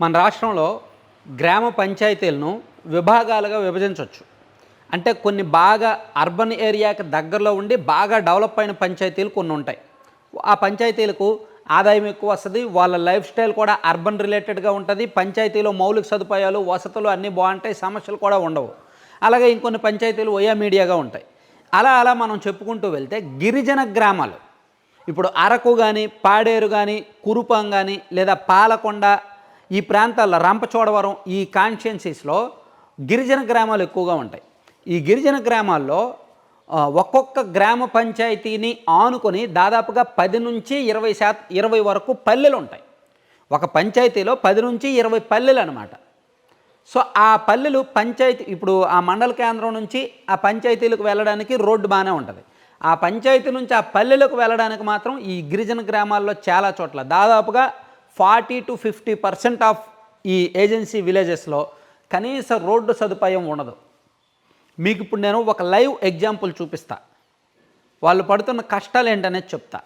మన రాష్ట్రంలో గ్రామ పంచాయతీలను విభాగాలుగా విభజించవచ్చు. అంటే కొన్ని బాగా అర్బన్ ఏరియాకి దగ్గరలో ఉండి బాగా డెవలప్ అయిన పంచాయతీలు కొన్ని ఉంటాయి. ఆ పంచాయతీలకు ఆదాయం ఎక్కువ వస్తుంది వాళ్ళ లైఫ్ స్టైల్ కూడా అర్బన్ రిలేటెడ్గా ఉంటుంది పంచాయతీలో మౌలిక సదుపాయాలు వసతులు అన్నీ బాగుంటాయి సమస్యలు కూడా ఉండవు. అలాగే ఇంకొన్ని పంచాయతీలు ఒయా మీడియాగా ఉంటాయి. అలా అలా మనం చెప్పుకుంటూ వెళ్తే గిరిజన గ్రామాలు. ఇప్పుడు అరకు కానీ పాడేరు కానీ కురుపాం కానీ లేదా పాలకొండ ఈ ప్రాంతాల్లో రంపచోడవరం ఈ కాన్షియన్సీస్లో గిరిజన గ్రామాలు ఎక్కువగా ఉంటాయి. ఈ గిరిజన గ్రామాల్లో ఒక్కొక్క గ్రామ పంచాయతీని ఆనుకొని దాదాపుగా పది నుంచి ఇరవై శాతం ఇరవై వరకు పల్లెలు ఉంటాయి. ఒక పంచాయతీలో పది నుంచి ఇరవై పల్లెలు అనమాట సో ఆ పల్లెలు పంచాయతీ ఇప్పుడు ఆ మండల కేంద్రం నుంచి ఆ పంచాయతీలకు వెళ్ళడానికి రోడ్డు బాగానే ఉంటుంది. ఆ పంచాయతీ నుంచి ఆ పల్లెలకు వెళ్ళడానికి మాత్రం ఈ గిరిజన గ్రామాల్లో చాలా చోట్ల. దాదాపుగా forty to fifty percent of ఈ ఏజెన్సీ విలేజెస్లో కనీస రోడ్డు సదుపాయం ఉండదు. మీకు ఇప్పుడు నేను ఒక లైవ్ ఎగ్జాంపుల్ చూపిస్తా. వాళ్ళు పడుతున్న కష్టాలు ఏంటనేది చెప్తా.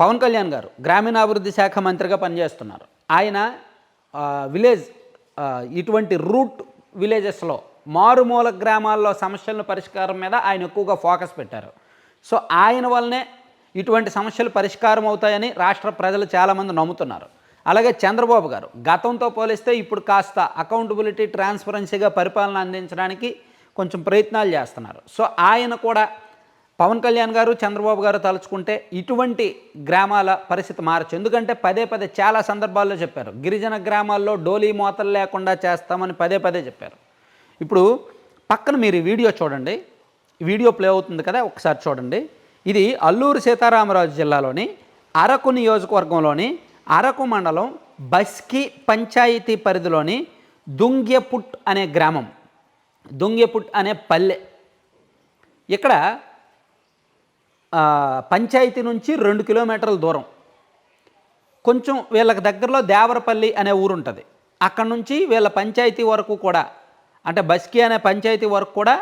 పవన్ కళ్యాణ్ గారు గ్రామీణాభివృద్ధి శాఖ మంత్రిగా పనిచేస్తున్నారు. ఆయన విలేజ్ ఇటువంటి రూట్ విలేజెస్లో మారుమూల గ్రామాల్లో సమస్యల పరిష్కారం మీద ఆయన ఎక్కువగా ఫోకస్ పెట్టారు. సో ఆయన వల్లనే ఇటువంటి సమస్యలు పరిష్కారం అవుతాయని రాష్ట్ర ప్రజలు చాలామంది నమ్ముతున్నారు. అలాగే చంద్రబాబు గారు గతంతో పోలిస్తే ఇప్పుడు కాస్త అకౌంటబిలిటీ ట్రాన్స్పరెన్సీగా పరిపాలన అందించడానికి కొంచెం ప్రయత్నాలు చేస్తున్నారు. సో ఆయన కూడా పవన్ కళ్యాణ్ గారు చంద్రబాబు గారు తలుచుకుంటే ఇటువంటి గ్రామాల పరిస్థితి మారచ్చు. ఎందుకంటే పదే పదే చాలా సందర్భాల్లో చెప్పారు గిరిజన గ్రామాల్లో డోలీ మోతలు లేకుండా చేస్తామని పదే పదే చెప్పారు. ఇప్పుడు పక్కన మీరు వీడియో చూడండి. వీడియో ప్లే అవుతుంది కదా ఒకసారి చూడండి. ఇది అల్లూరు సీతారామరాజు జిల్లాలోని అరకు నియోజకవర్గంలోని అరకు మండలం బస్కి పంచాయతీ పరిధిలోని దుంగ్యపుట్ అనే గ్రామం. దుంగ్యపుట్ అనే పల్లె. ఇక్కడ పంచాయతీ నుంచి రెండు కిలోమీటర్ల దూరం. కొంచెం వీళ్ళకి దగ్గరలో దేవరపల్లి అనే ఊరు ఉంటుంది అక్కడ నుంచి వీళ్ళ పంచాయతీ వరకు కూడా అంటే బస్కి అనే పంచాయతీ వరకు కూడా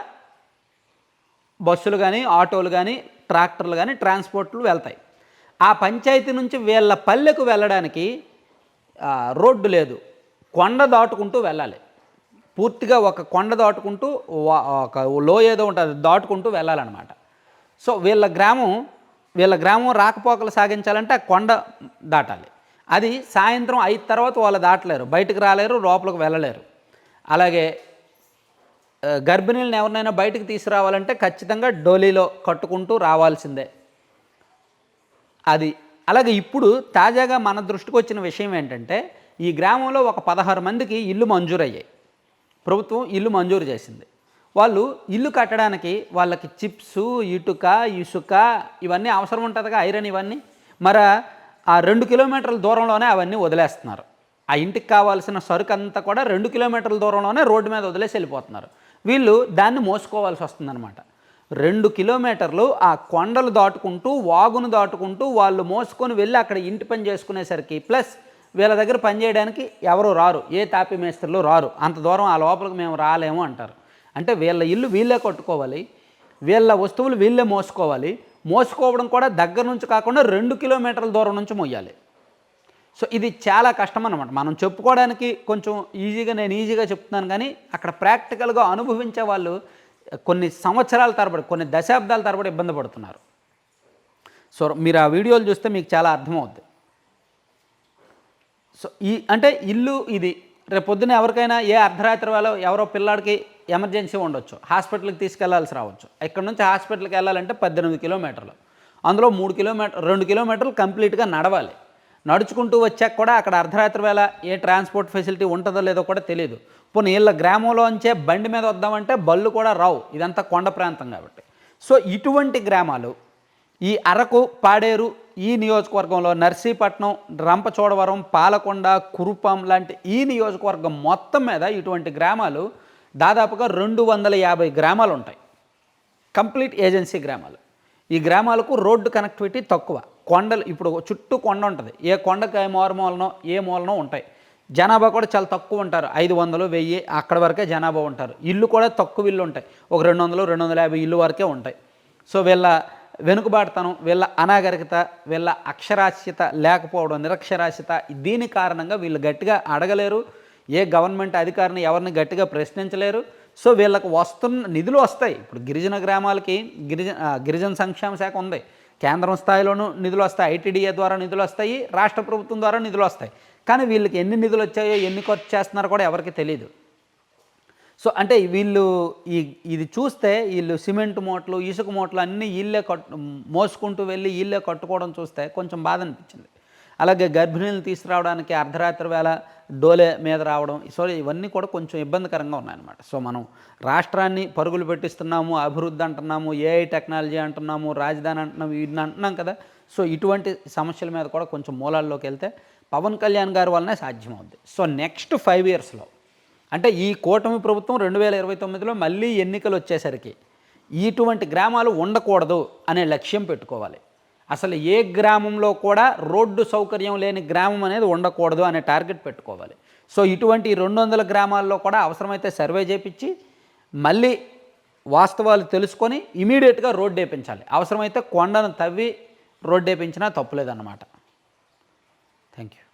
బస్సులు కానీ ఆటోలు కానీ ట్రాక్టర్లు కానీ ట్రాన్స్పోర్ట్లు వెళ్తాయి. ఆ పంచాయతీ నుంచి వీళ్ళ పల్లెకు వెళ్ళడానికి రోడ్డు లేదు. కొండ దాటుకుంటూ వెళ్ళాలి. పూర్తిగా ఒక కొండ దాటుకుంటూ ఒక లో ఏదో ఉంటుంది దాటుకుంటూ వెళ్ళాలన్నమాట. సో వీళ్ళ గ్రామం వీళ్ళ గ్రామం రాకపోకలు సాగించాలంటే ఆ కొండ దాటాలి. అది సాయంత్రం అయిన తర్వాత వాళ్ళు దాటలేరు. బయటకు రాలేరు లోపలికి వెళ్ళలేరు. అలాగే గర్భిణీలను ఎవరినైనా బయటకు తీసుకురావాలంటే ఖచ్చితంగా డోలీలో కట్టుకుంటూ రావాల్సిందే. అది అలాగే ఇప్పుడు తాజాగా మన దృష్టికి వచ్చిన విషయం ఏంటంటే ఈ గ్రామంలో ఒక పదహారు మందికి ఇల్లు మంజూరయ్యాయి. ప్రభుత్వం ఇల్లు మంజూరు చేసింది. వాళ్ళు ఇల్లు కట్టడానికి వాళ్ళకి చిప్స్ ఇటుక ఇసుక ఇవన్నీ అవసరం ఉంటుందిగా ఐరన్ ఇవన్నీ. మరి ఆ రెండు కిలోమీటర్ల దూరంలోనే అవన్నీ వదిలేస్తున్నారు. ఆ ఇంటికి కావాల్సిన సరుకు అంతా కూడా రెండు కిలోమీటర్ల దూరంలోనే రోడ్డు మీద వదిలేసి వెళ్ళిపోతున్నారు. వీళ్ళు దాన్ని మోసుకోవాల్సి వస్తుందన్నమాట. రెండు కిలోమీటర్లు ఆ కొండలు దాటుకుంటూ వాగును దాటుకుంటూ వాళ్ళు మోసుకొని వెళ్ళి అక్కడ ఇంటి పని చేసుకునేసరికి ప్లస్ వీళ్ళ దగ్గర పని చేయడానికి ఎవరు రారు ఏ తాపి మేస్త్రులు రారు అంత దూరం ఆ లోపలికి మేము రాలేము అంటారు. అంటే వీళ్ళ ఇల్లు వీళ్ళే కొట్టుకోవాలి వీళ్ళ వస్తువులు వీళ్ళే మోసుకోవాలి. మోసుకోవడం కూడా దగ్గర నుంచి కాకుండా రెండు కిలోమీటర్ల దూరం నుంచి మొయ్యాలి సో ఇది చాలా కష్టం అనమాట మనం చెప్పుకోవడానికి కొంచెం ఈజీగా నేను ఈజీగా చెప్తున్నాను కానీ అక్కడ ప్రాక్టికల్గా అనుభవించే వాళ్ళు కొన్ని సంవత్సరాల తరబడి కొన్ని దశాబ్దాల తరబడి ఇబ్బంది పడుతున్నారు. సో మీరు ఆ వీడియోలు చూస్తే మీకు చాలా అర్థమవుద్ది. సో ఈ అంటే ఇల్లు ఇది రేపు పొద్దున్న ఎవరికైనా ఏ అర్ధరాత్రి వేళ ఎవరో పిల్లాడికి ఎమర్జెన్సీ ఉండొచ్చు. హాస్పిటల్కి తీసుకెళ్ళాల్సి రావచ్చు. ఇక్కడ నుంచి హాస్పిటల్కి వెళ్ళాలంటే పద్దెనిమిది కిలోమీటర్లు. అందులో మూడు కిలోమీటర్ రెండు కిలోమీటర్లు కంప్లీట్గా నడవాలి. నడుచుకుంటూ వచ్చాక కూడా అక్కడ అర్ధరాత్రి వేళ ఏ ట్రాన్స్పోర్ట్ ఫెసిలిటీ ఉంటుందో లేదో కూడా తెలియదు పోనీ వీళ్ళ గ్రామంలోంచే బండి మీద వద్దామంటే బళ్ళు కూడా రావు. ఇదంతా కొండ ప్రాంతం కాబట్టి. సో ఇటువంటి గ్రామాలు ఈ అరకు పాడేరు ఈ నియోజకవర్గంలో నర్సీపట్నం రంపచోడవరం పాలకొండ కురుపం లాంటి ఈ నియోజకవర్గం మొత్తం మీద ఇటువంటి గ్రామాలు దాదాపుగా రెండు వందల యాభై గ్రామాలు ఉంటాయి. కంప్లీట్ ఏజెన్సీ గ్రామాలు. ఈ గ్రామాలకు రోడ్డు కనెక్టివిటీ తక్కువ. కొండలు ఇప్పుడు చుట్టూ కొండ ఉంటుంది. ఏ కొండకు ఏ మూలనో ఏ మూలనో ఉంటాయి. జనాభా కూడా చాలా తక్కువ ఉంటారు. ఐదు వందలు వెయ్యి అక్కడ వరకే జనాభా ఉంటారు. ఇల్లు కూడా తక్కువ ఇల్లు ఉంటాయి. ఒక రెండు వందలు రెండు వందల యాభై ఇల్లు వరకే ఉంటాయి. సో వీళ్ళ వెనుకబాటుతనం వీళ్ళ అనాగరికత వీళ్ళ అక్షరాస్యత లేకపోవడం నిరక్షరాస్యత దీని కారణంగా వీళ్ళు గట్టిగా అడగలేరు. ఏ గవర్నమెంట్ అధికారిని ఎవరిని గట్టిగా ప్రశ్నించలేరు. సో వీళ్ళకు వస్తున్న నిధులు వస్తాయి. ఇప్పుడు గిరిజన గ్రామాలకి గిరిజన గిరిజన సంక్షేమ శాఖ ఉంది. కేంద్రం స్థాయిలోనూ నిధులు వస్తాయి. ఐటీడీఏ ద్వారా నిధులు వస్తాయి. రాష్ట్ర ప్రభుత్వం ద్వారా నిధులు వస్తాయి. కానీ వీళ్ళకి ఎన్ని నిధులు వచ్చాయో ఎన్ని ఖర్చు చేస్తున్నారో కూడా ఎవరికి తెలియదు సో అంటే వీళ్ళు ఈ ఇది చూస్తే వీళ్ళు సిమెంట్ మూటలు ఇసుక మూటలు అన్నీ వీళ్ళే కట్టు మోసుకుంటూ వెళ్ళి వీళ్ళే కట్టుకోవడం చూస్తే కొంచెం బాధ అనిపించింది. అలాగే గర్భిణీలు తీసుకురావడానికి అర్ధరాత్రి వేళ డోలే మీద రావడం సో ఇవన్నీ కూడా కొంచెం ఇబ్బందికరంగా ఉన్నాయన్నమాట. సో మనం రాష్ట్రాన్ని పరుగులు పెట్టిస్తున్నాము అభివృద్ధి అంటున్నాము ఏఐ టెక్నాలజీ అంటున్నాము రాజధాని అంటున్నాము ఇన్ని అంటున్నాం కదా. సో ఇటువంటి సమస్యల మీద కూడా కొంచెం మూలాల్లోకి వెళ్తే పవన్ కళ్యాణ్ గారి వల్లనే సాధ్యమవుద్ది. సో నెక్స్ట్ ఫైవ్ ఇయర్స్లో అంటే ఈ కూటమి ప్రభుత్వం రెండు వేల ఇరవై తొమ్మిదిలో మళ్ళీ ఎన్నికలు వచ్చేసరికి ఇటువంటి గ్రామాలు ఉండకూడదు అనే లక్ష్యం పెట్టుకోవాలి. అసలు ఏ గ్రామంలో కూడా రోడ్డు సౌకర్యం లేని గ్రామం అనేది ఉండకూడదు అనే టార్గెట్ పెట్టుకోవాలి. సో ఇటువంటి రెండు వందల గ్రామాల్లో కూడా అవసరమైతే సర్వే చేపించి మళ్ళీ వాస్తవాలు తెలుసుకొని ఇమీడియట్గా రోడ్డు వేయించాలి అవసరమైతే కొండను తవ్వి రోడ్డు వేయించినా తప్పులేదన్నమాట. Thank you